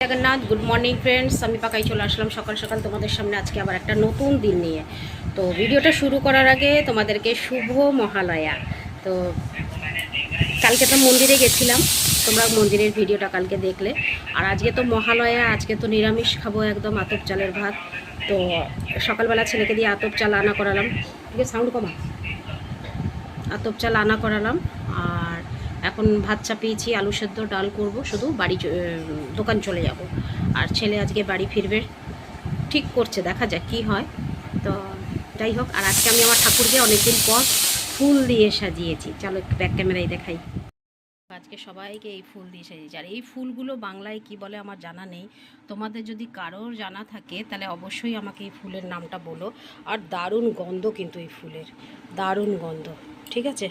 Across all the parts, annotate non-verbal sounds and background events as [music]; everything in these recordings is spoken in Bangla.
জগন্নাথ গুড মর্নিং ফ্রেন্ডস আমি পাকাই চলে আসলাম সকাল সকাল তোমাদের সামনে। আজকে আবার একটা নতুন দিন নিয়ে। তো ভিডিওটা শুরু করার আগে তোমাদেরকে শুভ মহালয়া। তো কালকে তো মন্দিরে গেছিলাম। তোমরা মন্দিরের ভিডিওটা কালকে দেখলে। আর আজকে তো মহালয়া, আজকে তো নিরামিষ খাব একদম আতপ চালের ভাত। তো সকালবেলা ছেলেকে দিয়ে আতপ চাল আনা করালাম। সাউন্ড কমা। আতপ চাল আনা করালাম। আর এখন ভাত চাপিয়েছি, আলু সেদ্ধ, ডাল করব, শুধু বাড়ি দোকান চলে যাব। আর ছেলে আজকে বাড়ি ফিরবে। ঠিক করছে, দেখা যাক কি হয়। তো যাই হোক, আর আজকে আমি আমার ঠাকুরকে অনেকদিন পর ফুল দিয়ে সাজিয়েছি। চলো ব্যাক ক্যামেরায় দেখাই। আজকে সবাইকে এই ফুল দিয়ে সাজিয়েছি। আর এই ফুলগুলো বাংলায় কি বলে আমার জানা নেই। তোমাদের যদি কারোর জানা থাকে, তাহলে অবশ্যই আমাকে এই ফুলের নামটা বলো। আর দারুণ গন্ধ কিন্তু এই ফুলের। দারুণ গন্ধ। ঠিক আছে?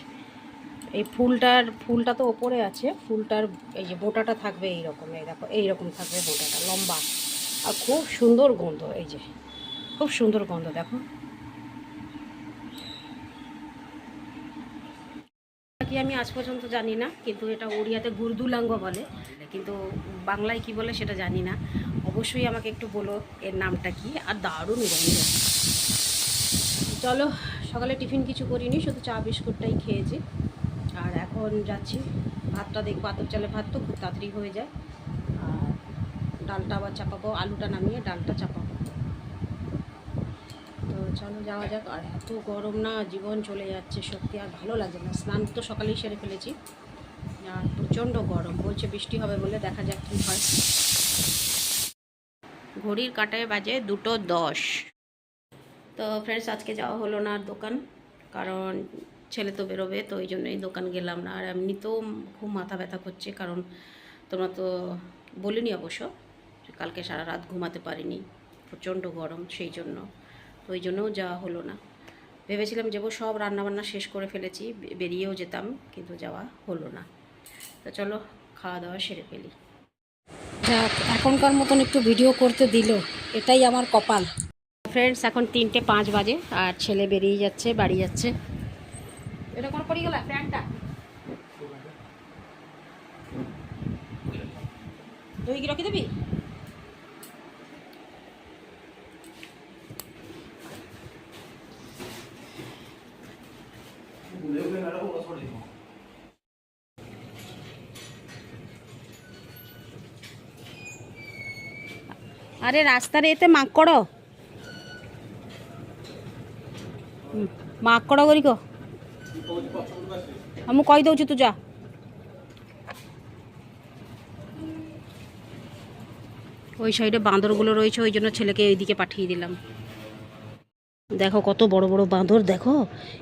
এই ফুলটার, ফুলটা তো ওপরে আছে, ফুলটার এই যে বোটাটা থাকবে এই রকম এই দেখো, এইরকম থাকবে বোটাটা, লম্বা। আর খুব সুন্দর গন্ধ, এই যে, খুব সুন্দর গন্ধ, দেখো। কি আমি আজ পর্যন্ত জানি না, কিন্তু এটা ওড়িয়াতে গুরদুলাঙ্গ বলে, কিন্তু বাংলায় কি বলে সেটা জানি না। অবশ্যই আমাকে একটু বলো এর নামটা কি, আর দারুণ গন্ধ। চলো সকালে টিফিন কিছু করিনি, শুধু চা, বিস্কুটটাই খেয়েছি। আর এখন যাচ্ছি, ভাতটা দেখব আতপ চালে ভাত তো খুব তাড়াতাড়ি হয়ে যায়। আর ডালটা আবার চাপাবো, আলুটা নামিয়ে ডালটা চাপাবো। তো চলো যাওয়া যাক, আর এত গরম না, জীবন চলে যাচ্ছে সত্যি, আর ভালো লাগে না। স্নান তো সকালেই সেরে ফেলেছি। আর প্রচণ্ড গরম, বলছে বৃষ্টি হবে বলে, দেখা যাক কী হয়। ঘড়ির কাটায় বাজে দুটো দশ। তো ফ্রেন্ডস আজকে যাওয়া হলো না আর দোকান, কারণ ছেলে তো বেরোবে, তো ওই জন্যই দোকান গেলাম না। আর এমনিতেও খুব মাথা ব্যথা করছে, কারণ তোমরা তো বলিনি অবশ্য কালকে সারা রাত ঘুমাতে পারিনি, প্রচণ্ড গরম সেই জন্য। তো ওই জন্যও যাওয়া হলো না। ভেবেছিলাম যাব, সব রান্নাবান্না শেষ করে ফেলেছি বেরিয়েও যেতাম, কিন্তু যাওয়া হলো না। তো চলো, খাওয়া দাওয়া সেরে ফেলি। যাক, এখনকার মতন একটু ভিডিও করতে দিল, এটাই আমার কপাল। ফ্রেন্ডস এখন তিনটে পাঁচ বাজে, আর ছেলে বেরিয়ে যাচ্ছে, বাড়ি যাচ্ছে। এটা পড়ে গেল? কি দিবি? আরে রাস্তার এতে মাক করো ମାଙ୍କଡ଼ ଗୁଡ଼ିକ ହଁ ମୁଁ କହିଦେଉଛି ତୁ ଯା ওই সাইডে বাঁদরগুলো রয়েছে ওই জন্য ছেলেকে ওইদিকে পাঠিয়ে দিলাম দেখো কত বড় বড় বাঁদর দেখো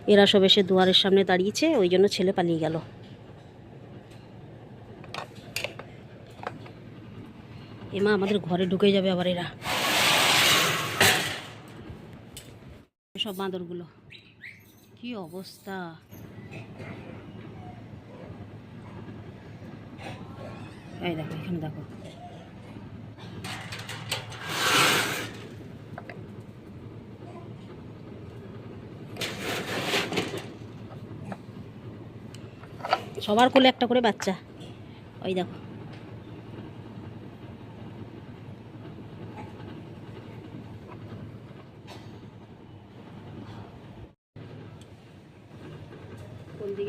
এরা সব এসে দুয়ারের সামনে দাঁড়িয়েছে ওই জন্য ছেলে পালিয়ে গেল এমা আমাদের ঘরে ঢুকে যাবে আবার এরা সব বাঁদরগুলো। কি অবস্থা? এই দেখো, এখানে দেখো। সবার কোলে একটা করে বাচ্চা। ওই দেখো।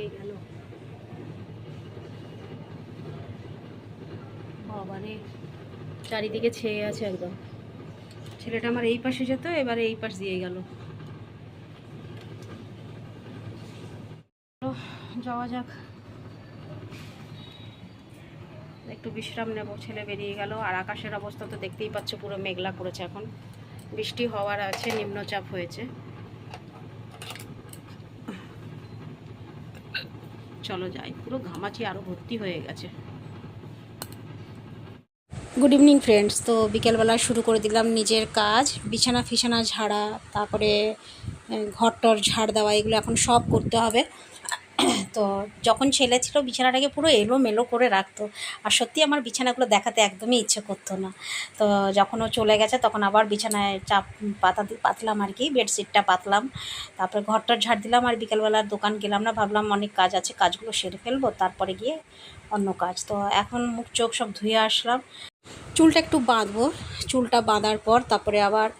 দিকে গেল। বাবারে চারিদিকে ছেয়ে আছে একদম। ছেলেটা আমার এই পাশে যেত এবারে এই পাশ দিয়ে গেল। যাওয়া যাক। একটু বিশ্রাম নেব ছেলে বেরিয়ে গেল। আর আকাশের অবস্থা তো দেখতেই পাচ্ছ পুরো মেঘলা করেছে এখন। বৃষ্টি হওয়ার আছে নিম্নচাপ হয়েছে। চলো যাই। পুরো ঘামাচি আরও ভর্তি হয়ে গেছে। গুড ইভিনিং ফ্রেন্ডস তো বিকেলবেলা শুরু করে দিলাম নিজের কাজ। বিছানা ফিছানা ঝাড়া, তারপরে ঘর টর ঝাড় দেওয়া, এগুলো এখন সব করতে হবে। [clears throat] তো যখন ছেলে ছিল, বিছানাটাকে পুরো এলো মেলো করে রাখতো। আর সত্যি আমার বিছানাগুলো দেখাতে একদমই ইচ্ছে করতো না। তো যখন ও চলে গেছে, তখন আবার বিছানায় চাপ, পাতা পাতলাম আর কি, বেডশিটটা পাতলাম। তারপরে ঘরটা ঝাড় দিলাম আর বিকেলবেলার দোকান গেলাম না, ভাবলাম অনেক কাজ আছে, কাজগুলো সেরে ফেলব, তারপরে গিয়ে অন্য কাজ। তো এখন মুখ চোখ সব ধুয়ে আসলাম। চুলটা একটু বাঁধবো। চুলটা বাঁধার পর তারপরে আবার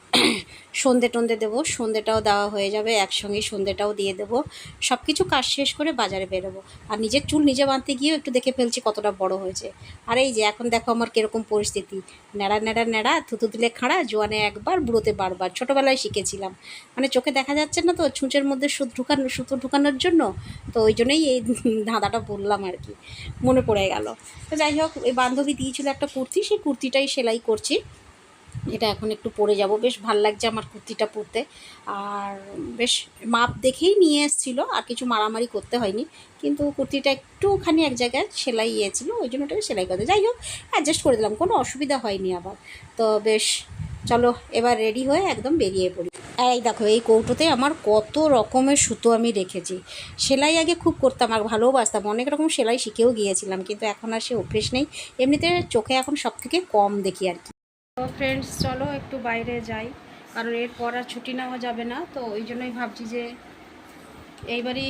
সন্ধে টন্ধে দেবো। সন্ধেটাও দেওয়া হয়ে যাবে, একসঙ্গে সন্ধেটাও দিয়ে দেবো। সব কিছু কাজ শেষ করে বাজারে বেরোবো। আর নিজের চুল নিজে বাঁধতে গিয়েও একটু দেখে ফেলছি কতটা বড় হয়েছে। আর এই যে এখন দেখো আমার কীরকম পরিস্থিতি। ন্যাড়া ন্যাড়া ন্যাড়া, থুতু দিলে খাড়া, জোয়ানে একবার, বুড়োতে বারবার। ছোটোবেলায় শিখেছিলাম। মানে চোখে দেখা যাচ্ছে না তো ছুঁচের মধ্যে সুতো ঢুকানো, সুতো ঢুকানোর জন্য। তো ওই জন্যই এই ধাঁধাটা বললাম আর কি। মনে পড়ে গেল। তো যাই হোক, এই বান্ধবী দিয়েছিল একটা কুর্তি, সেই কুর্তিটাই সেলাই করছি। এটা এখন একটু পরে যাব। বেশ ভালো লাগছে আমার কুর্তিটা পরতে। আর বেশ মাপ দেখেই নিয়ে এসেছিল, আর কিছু মারামারি করতে হয়নি। কিন্তু কুর্তিটা একটুখানি এক জায়গায় সেলাই ইয়েছিলো ওই জন্য ওটাকে সেলাই করতে। যাই হোক অ্যাডজাস্ট করে দিলাম, কোনো অসুবিধা হয়নি আবার। তো বেশ, চলো এবার রেডি হয়ে একদম বেরিয়ে পড়ি। আর এই দেখো, এই কৌটোতে আমার কত রকমের সুতো আমি রেখেছি। সেলাই আগে খুব করতাম আর ভালোবাসতাম। অনেক রকম সেলাই শিখেও গিয়েছিলাম, কিন্তু এখন আর সে অভ্যেস নেই। এমনিতে চোখে এখন সব থেকে কম দেখি আর কি। তো ফ্রেন্ডস চলো একটু বাইরে যাই, কারণ এরপর আর ছুটি নেওয়া যাবে না। তো ওই জন্যই ভাবছি যে এইবারই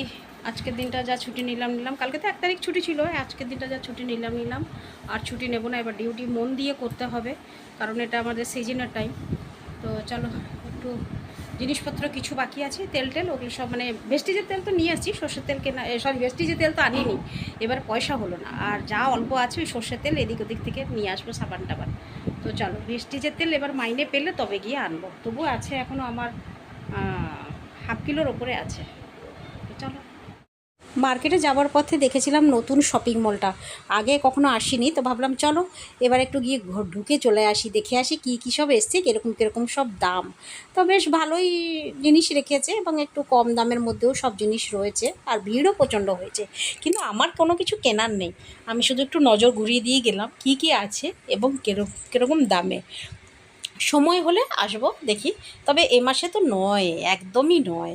আজকের দিনটা যা ছুটি নিলাম নিলাম। কালকে তো এক তারিখ ছুটি ছিল, আজকের দিনটা যা ছুটি নিলাম নিলাম। আর ছুটি নেব না, এবার ডিউটি মন দিয়ে করতে হবে, কারণ এটা আমাদের সিজনের টাইম তো চলো একটু জিনিসপত্র কিছু বাকি আছে, তেল টেল, ওগুলো সব মানে ভেস্টিজের তেল তো নিয়ে আসছি, সর্ষের তেল কেনা সরি ভেস্টিজের তেল তো আনিনি। এবার পয়সা হলো না, আর যা অল্প আছে ওই সর্ষের তেল এদিক ওদিক থেকে নিয়ে আসব সাবান টাবান। তো চলো, ভেস্টিজের তেল এবার মাইনে পেলে তবে গিয়ে আনব। তবু আছে এখনও আমার হাফ কিলোর ওপরে আছে। মার্কেটে যাওয়ার পথে দেখেছিলাম নতুন শপিং মলটা। আগে কখনো আসিনি, তো ভাবলাম চলো, এবার একটু গিয়ে ঢুকে চলে আসি, দেখে আসি কী কী সব এসছে, কীরকম কীরকম সব দাম। তো বেশ ভালোই জিনিস রেখেছে এবং একটু কম দামের মধ্যেও সব জিনিস রয়েছে, আর ভিড়ও প্রচণ্ড হয়েছে। কিন্তু আমার কোনো কিছু কেনার নেই। আমি শুধু একটু নজর ঘুরিয়ে দিয়ে গেলাম, কী কী আছে এবং কীরকম দামে। সময় হলে আসব, দেখি। তবে এ মাসে তো নয়, একদমই নয়।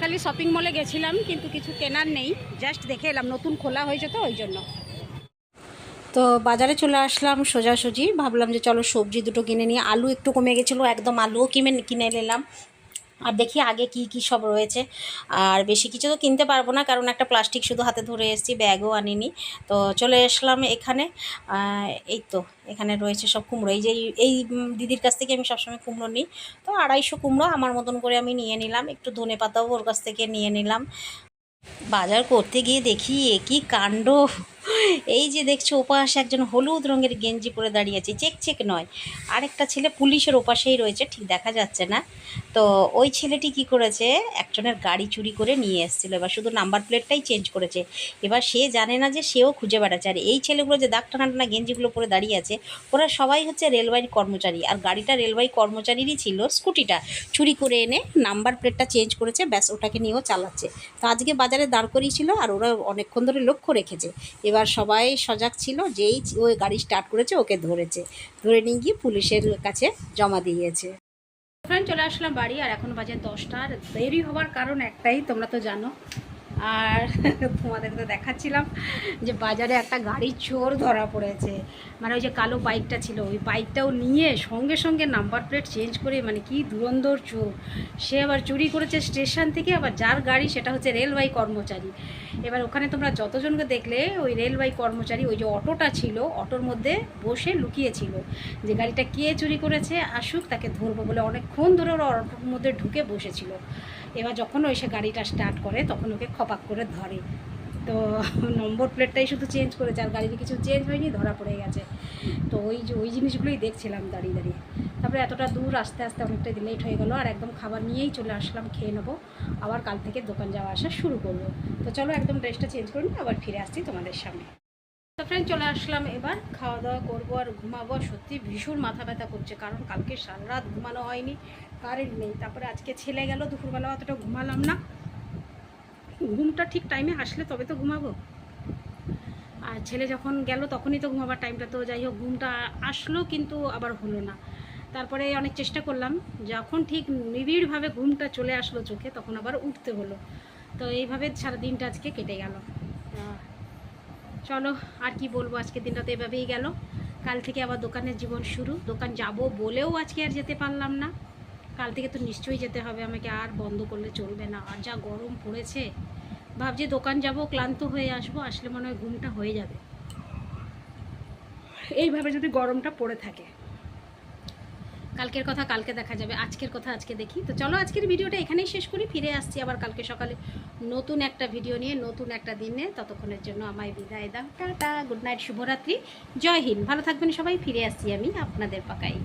খালি শপিং মলে গেছিলাম, কিন্তু কিছু কেনার নেই। জাস্ট দেখে এলাম, নতুন খোলা হয়েছে তো, ওই জন্য। তো বাজারে চলে আসলাম সোজাসুজি। ভাবলাম যে চলো সবজি দুটো কিনে নিয়ে আলু একটু কমে গেছিল, একদম আলুও কিনে কিনে নিলাম। আর দেখি আগে কি কি সব রয়েছে। আর বেশি কিছু তো কিনতে পারব না, কারণ একটা প্লাস্টিক শুধু হাতে ধরে এসেছি ব্যাগও আনিনি। তো চলে আসলাম এখানে। এই তো, এখানে রয়েছে সব কুমড়ো। এই যে, এই- দিদির কাছ থেকে আমি সবসময় কুমড়ো নিই। তো আড়াইশো কুমড়ো আমার মতন করে আমি নিয়ে নিলাম। একটু ধনে পাতাও ওর কাছ থেকে নিয়ে নিলাম। বাজার করতে গিয়ে দেখি, এ কি কাণ্ড। এই যে দেখছ, ওপাশে একজন হলুদ রঙের গেঞ্জি পরে দাঁড়িয়ে আছে। চেক চেক নয়। আরেকটা ছেলে পুলিশের ওপাশেই রয়েছে, ঠিক দেখা যাচ্ছে না। তো ওই ছেলেটি কি করেছে? একজনের গাড়ি চুরি করে নিয়ে এসেছিল। এবার শুধু নাম্বার প্লেটটাই চেঞ্জ করেছে। এবার সে জানে না যে সেও খুঁজে বেড়াচ্ছে। আর এই ছেলেগুলো যে দাগ টানা টানা গেঞ্জিগুলো পরে দাঁড়িয়ে আছে, ওরা সবাই হচ্ছে রেলওয়ের কর্মচারী। আর গাড়িটা রেলওয়ে কর্মচারীরই ছিল, স্কুটিটা। চুরি করে এনে নাম্বার প্লেটটা চেঞ্জ করেছে, ব্যাস ওটাকে নিয়েও চালাচ্ছে। তো আজকে বাজারে দাঁড় করিয়েছিল, আর ওরা অনেকক্ষণ ধরে লক্ষ্য রেখেছে। এবার সবাই সজাগ ছিল যেই ওই গাড়ি স্টার্ট করেছে, ওকে ধরেছে। ধরে নিয়ে গিয়ে পুলিশের কাছে জমা দিয়েছে। ফ্রেন্ড চলে আসলাম বাড়ি, আর এখন বাজে দশটার দেরি হওয়ার কারণ একটাই, তোমরা তো জানো। আর তোমাদের তো দেখাচ্ছিলাম যে বাজারে একটা গাড়ির চোর ধরা পড়েছে। মানে ওই যে কালো বাইকটা ছিল, ওই বাইকটাও নিয়ে সঙ্গে সঙ্গে নাম্বার প্লেট চেঞ্জ করে মানে কি ধুরন্ধর চোর। সে আবার চুরি করেছে স্টেশন থেকে, আবার যার গাড়ি সেটা হচ্ছে রেলওয়ে কর্মচারী। এবার ওখানে তোমরা যতজনকে দেখলে, ওই রেলওয়ে কর্মচারী ওই যে অটোটা ছিল, অটোর মধ্যে বসে লুকিয়েছিল যে গাড়িটা কে চুরি করেছে, আসুক তাকে ধরবো বলে অনেকক্ষণ ধরে ওরা অটোর মধ্যে ঢুকে বসেছিল। এবার যখন ওই সে গাড়িটা স্টার্ট করে, তখন ওকে খপাক করে ধরে। তো নম্বর প্লেটটাই শুধু চেঞ্জ করেছে, আর গাড়িতে কিছু চেঞ্জ হয়নি, ধরা পড়ে গেছে। তো ওই যে, ওই জিনিসগুলোই দেখছিলাম দাঁড়িয়ে দাঁড়িয়ে। তারপরে এতটা দূর আস্তে আস্তে অনেকটা লেট হয়ে গেলো, আর একদম খাবার নিয়েই চলে আসলাম, খেয়ে নেব। আবার কাল থেকে দোকান যাওয়া আসা শুরু করব। তো চলো একদম ড্রেসটা চেঞ্জ করে আবার ফিরে আসছি তোমাদের সামনে। তো ফ্রেন্ড চলে আসলাম এবার। খাওয়া দাওয়া করব আর ঘুমাবো সত্যি ভীষণ মাথা ব্যথা করছে, কারণ কালকে সারা রাত ঘুমানো হয়নি। কারেন্ট নেই। তারপরে আজকে ছেলে গেল, দুপুরবেলা অতটা ঘুমালাম না। ঘুমটা ঠিক টাইমে আসলে তবে তো ঘুমাবো। আর ছেলে যখন গেল তখনই তো ঘুমাবার টাইমটা তো যাই হোক, ঘুমটা আসলো কিন্তু আবার হলো না। তারপরে অনেক চেষ্টা করলাম। যখন ঠিক নিবিড়ভাবে ঘুমটা চলে আসলো চোখে, তখন আবার উঠতে হলো। তো এইভাবে সারা দিনটা আজকে কেটে গেল। চলো, আর কি বলব? আজকের দিনটা তো এভাবেই গেল। কাল থেকে আবার দোকানের জীবন শুরু। দোকান যাব বলেও আজকে আর যেতে পারলাম না। কাল থেকে তো নিশ্চয়ই যেতে হবে, আমাকে আর বন্ধ করলে চলবে না। আর যা গরম পড়েছে, ভাবছি দোকান যাব, ক্লান্ত হয়ে আসব, আসলে মনে হয় ঘুমটা হয়ে যাবে। এইভাবে যদি গরমটা পড়ে থাকে। কালকের কথা কালকে দেখা যাবে, আজকের কথা আজকে দেখি। তো চলো আজকের ভিডিওটা এখানেই শেষ করি, ফিরে আসছি আবার কালকে সকালে নতুন একটা ভিডিও নিয়ে, নতুন একটা দিনে। ততক্ষণের জন্য আমায় বিদায় দাও, টাটা, গুড নাইট, শুভরাত্রি, জয় হিন্দ। ভালো থাকবেন সবাই, ফিরে আসছি আমি আপনাদের পাকাই।